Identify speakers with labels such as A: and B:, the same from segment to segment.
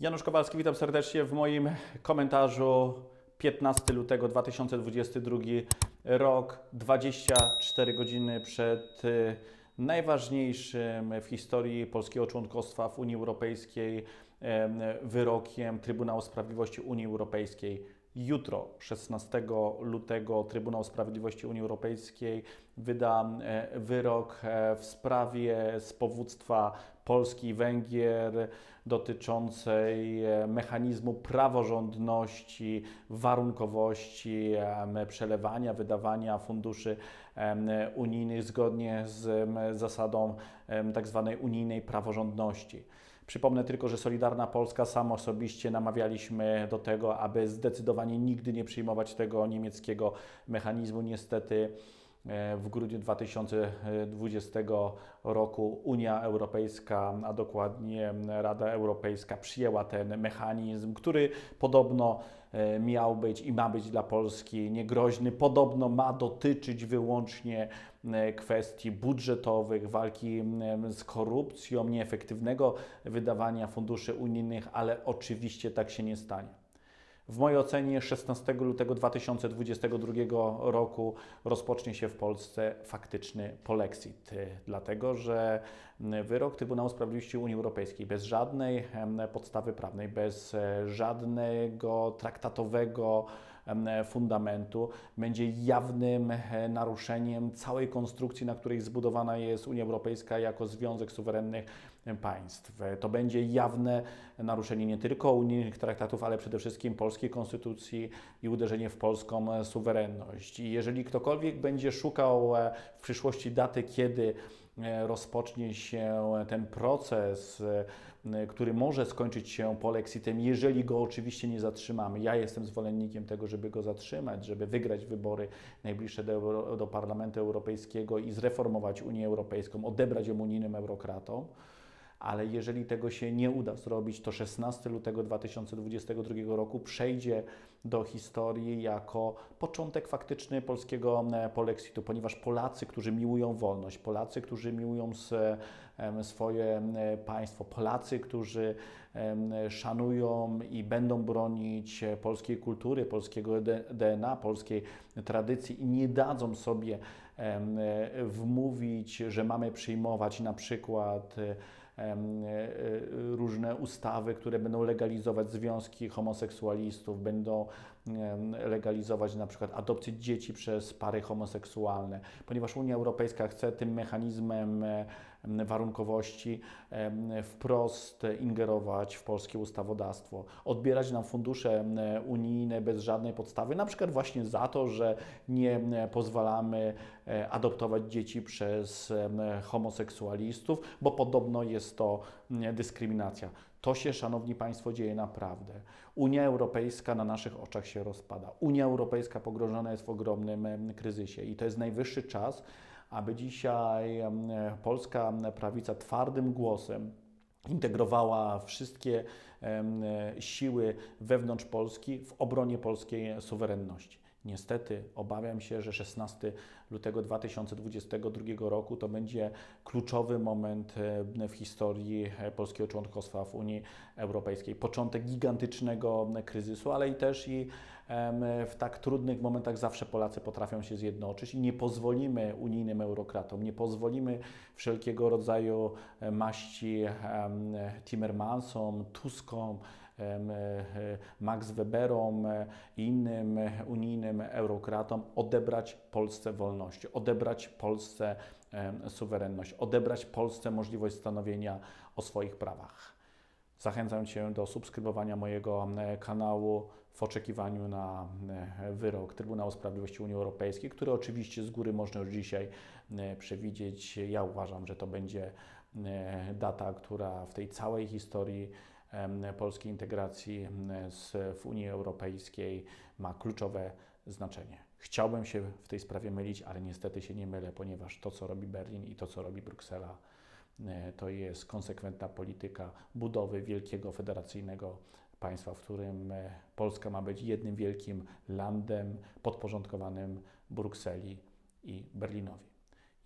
A: Janusz Kowalski, witam serdecznie w moim komentarzu 15 lutego 2022 rok, 24 godziny przed y, najważniejszym w historii polskiego członkostwa w Unii Europejskiej em, wyrokiem Trybunału Sprawiedliwości Unii Europejskiej. Jutro, 16 lutego, Trybunał Sprawiedliwości Unii Europejskiej wyda wyrok e, w sprawie z powództwa Polski i Węgier dotyczącej e, mechanizmu praworządności, warunkowości przelewania, wydawania funduszy unijnych zgodnie z zasadą em, tak unijnej praworządności. Przypomnę tylko, że Solidarna Polska sam osobiście namawialiśmy do tego, aby zdecydowanie nigdy nie przyjmować tego niemieckiego mechanizmu. Niestety w grudniu 2020 roku Unia Europejska, a dokładnie Rada Europejska przyjęła ten mechanizm, który podobno e, miał być i ma być dla Polski niegroźny. Podobno ma dotyczyć wyłącznie e, kwestii budżetowych, walki z korupcją, nieefektywnego wydawania funduszy unijnych, ale oczywiście tak się nie stanie. W mojej ocenie 16 lutego 2022 roku rozpocznie się w Polsce faktyczny polexit, dlatego że wyrok Trybunału Sprawiedliwości Unii Europejskiej bez żadnej podstawy prawnej, bez e, żadnego traktatowego fundamentu będzie jawnym e, naruszeniem całej konstrukcji, na której zbudowana jest Unia Europejska jako związek suwerennych państw. E, To będzie jawne naruszenie nie tylko unijnych traktatów, ale przede wszystkim polskiej konstytucji i uderzenie w polską e, suwerenność. I jeżeli ktokolwiek będzie szukał e, w przyszłości daty, kiedy e, rozpocznie się ten proces, e, który może skończyć się polexitem, jeżeli go oczywiście nie zatrzymamy. Ja jestem zwolennikiem tego, żeby go zatrzymać, żeby wygrać wybory najbliższe do, do Parlamentu Europejskiego i zreformować Unię Europejską, odebrać ją unijnym eurokratom. Ale jeżeli tego się nie uda zrobić, to 16 lutego 2022 roku przejdzie do historii jako początek faktyczny polskiego e, polexitu, ponieważ Polacy, którzy miłują wolność, Polacy, którzy miłują swoje e, państwo, Polacy, którzy szanują i będą bronić polskiej kultury, polskiego DNA, polskiej tradycji i nie dadzą sobie e, wmówić, że mamy przyjmować na przykład różne ustawy, które będą legalizować związki homoseksualistów, będą legalizować na przykład adopcję dzieci przez pary homoseksualne, ponieważ Unia Europejska chce tym mechanizmem em, warunkowości wprost ingerować w polskie ustawodawstwo, odbierać nam fundusze unijne bez żadnej podstawy, na przykład właśnie za to, że nie pozwalamy e, adoptować dzieci przez homoseksualistów, bo podobno jest to dyskryminacja. To się, Szanowni Państwo, dzieje naprawdę. Unia Europejska na naszych oczach się rozpada. Unia Europejska pogrążona jest w ogromnym kryzysie i to jest najwyższy czas, aby dzisiaj polska prawica twardym głosem integrowała wszystkie siły wewnątrz Polski w obronie polskiej suwerenności. Niestety obawiam się, że 16 lutego 2022 roku to będzie kluczowy moment e, w historii e, polskiego członkostwa w Unii Europejskiej. Początek gigantycznego kryzysu, ale i też i w tak trudnych momentach zawsze Polacy potrafią się zjednoczyć i nie pozwolimy unijnym eurokratom, nie pozwolimy wszelkiego rodzaju e, maści Timmermansom, Tuskom, e, Max Weberom e, i innym e, unijnym eurokratom odebrać Polsce wolności, odebrać Polsce suwerenność, odebrać Polsce możliwość stanowienia o swoich prawach. Zachęcam Cię do subskrybowania mojego e, kanału w oczekiwaniu na e, wyrok Trybunału Sprawiedliwości Unii Europejskiej, który oczywiście z góry można już dzisiaj e, przewidzieć. Ja uważam, że to będzie e, data, która w tej całej historii polskiej integracji z, w Unii Europejskiej ma kluczowe znaczenie. Chciałbym się w tej sprawie mylić, ale niestety się nie mylę, ponieważ to, co robi Berlin i to, co robi Bruksela, e, to jest konsekwentna polityka budowy wielkiego federacyjnego państwa, w którym e, Polska ma być jednym wielkim landem podporządkowanym Brukseli i Berlinowi.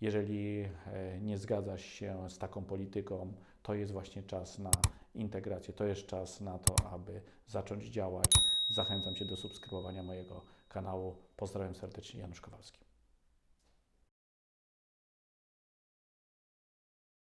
A: Jeżeli e, nie zgadzasz się z taką polityką, to jest właśnie czas na integrację. To jest czas na to, aby zacząć działać. Zachęcam Cię do subskrybowania mojego kanału. Pozdrawiam serdecznie, Janusz Kowalski.